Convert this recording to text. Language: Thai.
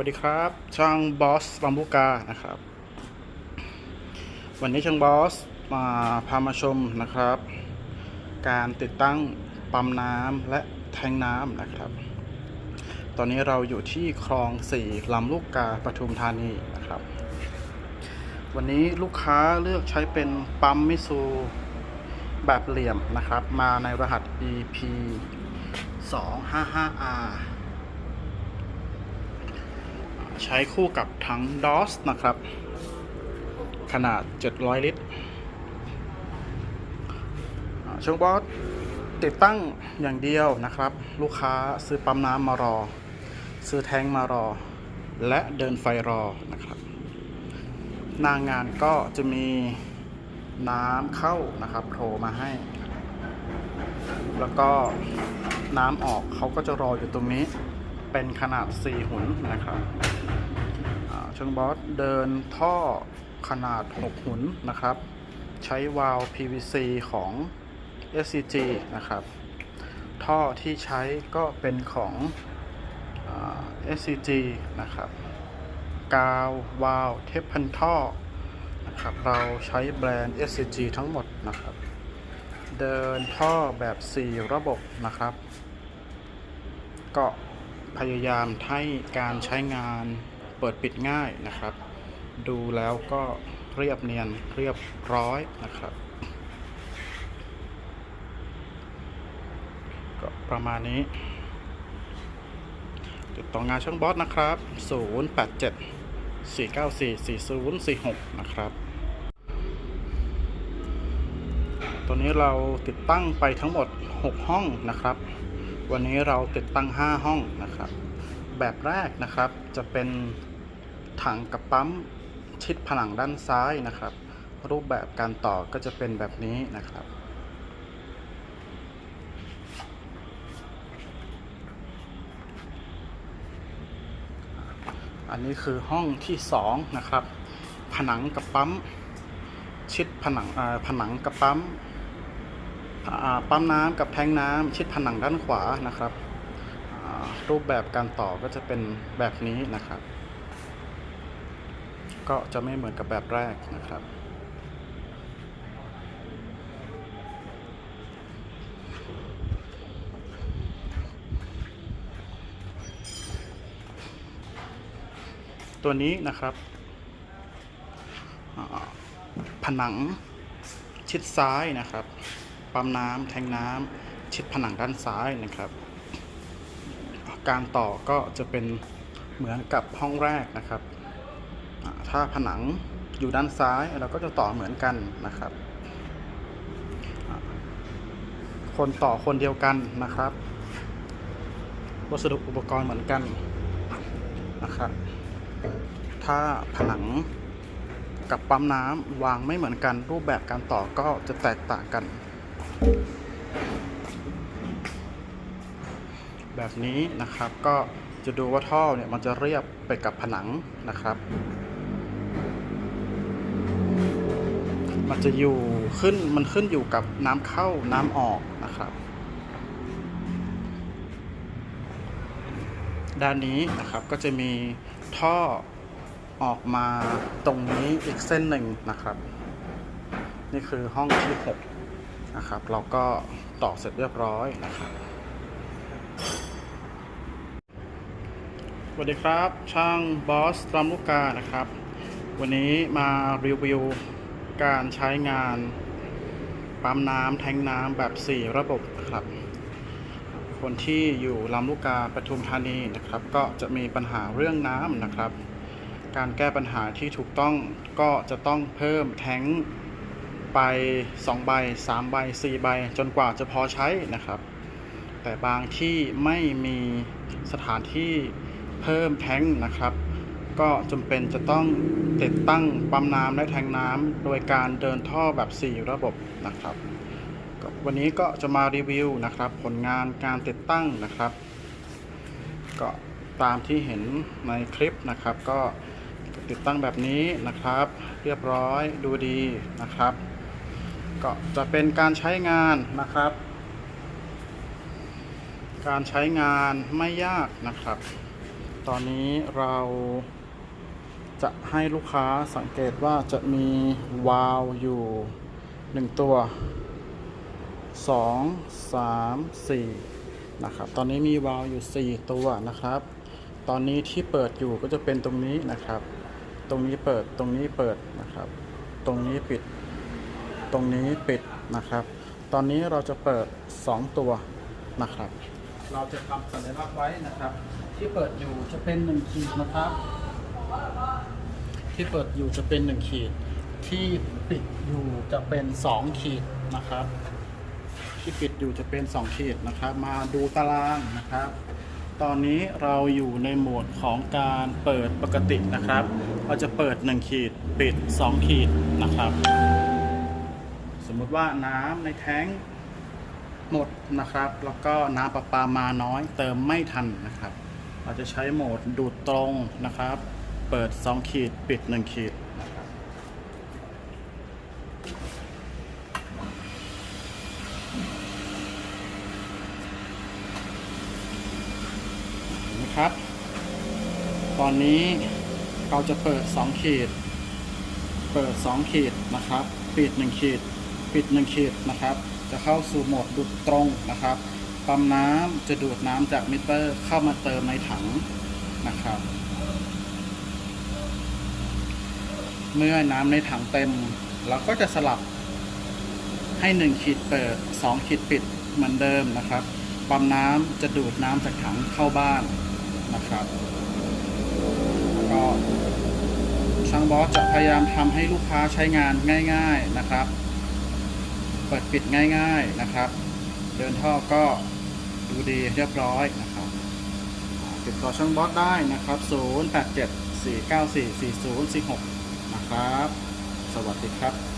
วัสดีครับ ช่างบอสบัมบูกานะครับ วันนี้ช่างบอสมาพามาชมนะครับ การติดตั้งปั๊มน้ำและแทงน้ำนะครับ ตอนนี้เราอยู่ที่คลองสี่ลำลูกกาปทุมธานีนะครับ วันนี้ลูกค้าเลือกใช้เป็นปั๊มมิซูแบบเหลี่ยมนะครับ มาในรหัส EP 255R ใช้คู่กับถัง DOS นะครับ ขนาด 700 ลิตรช่างบอสติดตั้งอย่างเดียวนะครับ ลูกค้าซื้อปั๊มน้ำมารอ ซื้อแทงมารอ และเดินไฟรอนะครับหน้างงานก็จะมีน้ำเข้านะครับโผล่มาให้ แล้วก็น้ำออกเขาก็จะรออยู่ตรงนี้ เป็นขนาด 4 หุนนะครับชงบอสเดินท่อขนาด 6 หุนนะครับ ใช้วาล์ว PVC ของ SCG นะครับ ท่อที่ใช้ก็เป็นของอ SCG นะครับ กาว วาล์วเทปพันท่อนะครับ เราใช้แบรนด์ SCG ทั้งหมดนะครับ เดินท่อแบบ 4 ระบบนะครับ ก็ พยายามให้การใช้งานเปิดปิดง่ายนะครับ ดูแล้วก็เรียบเนียนเรียบร้อยนะครับ ก็ประมาณนี้ ติดต่องานช่างบอสนะครับ 087 494 4046 นะครับตอนนี้เราติดตั้งไปทั้งหมด 6 ห้องนะครับ วันนี้เราติดตั้ง 5 ห้องนะครับ แบบแรกนะครับจะเป็นถังกับปั๊มชิดผนังด้านซ้ายนะครับ รูปแบบการต่อก็จะเป็นแบบนี้นะครับ อันนี้คือห้องที่ 2 นะครับ ผนังกับปั๊มชิดผนังอ่าผนังกับปั๊ม ปั๊มน้ำกับแทงน้ำชิดผนังด้านขวานะครับ รูปแบบการต่อก็จะเป็นแบบนี้นะครับ ก็จะไม่เหมือนกับแบบแรกนะครับตัวนี้นะครับผนังชิดซ้ายนะครับ ปั๊มน้ำแทงน้ำชิดผนังด้านซ้ายนะครับ การต่อก็จะเป็นเหมือนกับห้องแรกนะครับ ถ้าผนังอยู่ด้านซ้ายเราก็จะต่อเหมือนกันนะครับ คนต่อคนเดียวกันนะครับ วัสดุอุปกรณ์เหมือนกันนะครับ ถ้าผนังกับปั๊มน้ำวางไม่เหมือนกันรูปแบบการต่อก็จะแตกต่างกัน แบบนี้นะครับก็จะดูว่าท่อเนี่ยมันจะเรียบไปกับผนังนะครับ มันจะอยู่ขึ้นมันขึ้นอยู่กับน้ำเข้าน้ำออกนะครับ ด้านนี้นะครับก็จะมีท่อออกมาตรงนี้อีกเส้นหนึ่งนะครับ นี่คือห้องที่ 6 นะครับ เราก็ต่อเสร็จเรียบร้อยนะครับสวัสดีครับ ช่างบอสรำลูกกานะครับ วันนี้มารีวิวการใช้งานปั๊มน้ำแทงน้ำแบบ 4 ระบบครับ คนที่อยู่ลำลูกกาปทุมธานีนะครับ ก็จะมีปัญหาเรื่องน้ำนะครับ การแก้ปัญหาที่ถูกต้องก็จะต้องเพิ่มแทง ไป2ใบ3ใบ4ใบจนกว่าจะพอใช้นะครับ แต่บางที่ไม่มีสถานที่เพิ่มแท้งนะครับ ก็จำเป็นจะต้องติดตั้งปั๊มน้ำและแทงน้ำโดยการเดินท่อแบบ 4 ระบบนะครับ วันนี้ก็จะมารีวิวนะครับ ผลงานการติดตั้งนะครับ ก็ตามที่เห็นในคลิปนะครับก็ติดตั้งแบบนี้นะครับ เรียบร้อยดูดีนะครับ ก็จะเป็นการใช้งานนะครับ การใช้งานไม่ยากนะครับ ตอนนี้เราจะให้ลูกค้าสังเกตว่าจะมีวาล์วอยู่หนึ่งตัวสองสามสี่นะครับ ตอนนี้มีวาล์วอยู่สี่ตัวนะครับ ตอนนี้ที่เปิดอยู่ก็จะเป็นตรงนี้นะครับ ตรงนี้เปิดตรงนี้เปิดนะครับ ตรงนี้ปิด ตรงนี้ปิดนะครับ ตอนนี้เราจะเปิด 2 ตัวนะครับ เราจะทำสัญลักษณ์ไว้นะครับ ที่เปิดอยู่จะเป็น1ขีดนะครับ ที่เปิดอยู่จะเป็น1ขีด ที่ปิดอยู่จะเป็น 2 ขีดนะครับ ที่ปิดอยู่จะเป็น 2 ขีดนะครับ มาดูตารางนะครับตอนนี้เราอยู่ในโหมดของการเปิดปกตินะครับ เราจะเปิด 1 ขีด ปิด 2 ขีดนะครับ สมมุติว่าน้ำในแท้งหมดนะครับ แล้วก็น้ำประปามาน้อยเติมไม่ทันนะครับ เราจะใช้โหมดดูดตรงนะครับ เปิด 2 ขีดปิด 1 ขีดนะครับเห็นไหมครับ ตอนนี้เราจะเปิด 2 ขีด เปิด 2 ขีดนะครับ ปิด 1 ขีด ปิด1ขีดนะครับ จะเข้าสู่โหมดดูดตรงนะครับปั๊มน้ำจะดูดน้ำจากมิเตอร์ เข้ามาเติมในถังนะครับ เมื่อน้ำในถังเต็ม เราก็จะสลับให้1ขีดเปิด2ขีดปิดเหมือนเดิมนะครับปั๊มน้ำจะดูดน้ำจากถังเข้าบ้านนะครับก็ช่างบอสจะพยายามทำให้ลูกค้าใช้งานง่าย ๆนะครับ เปิดปิดง่ายๆนะครับ เดินท่อก็ดูดีเรียบร้อยนะครับติดต่อช่างบอสได้นะครับ 087 494 4046นะครับ สวัสดีครับ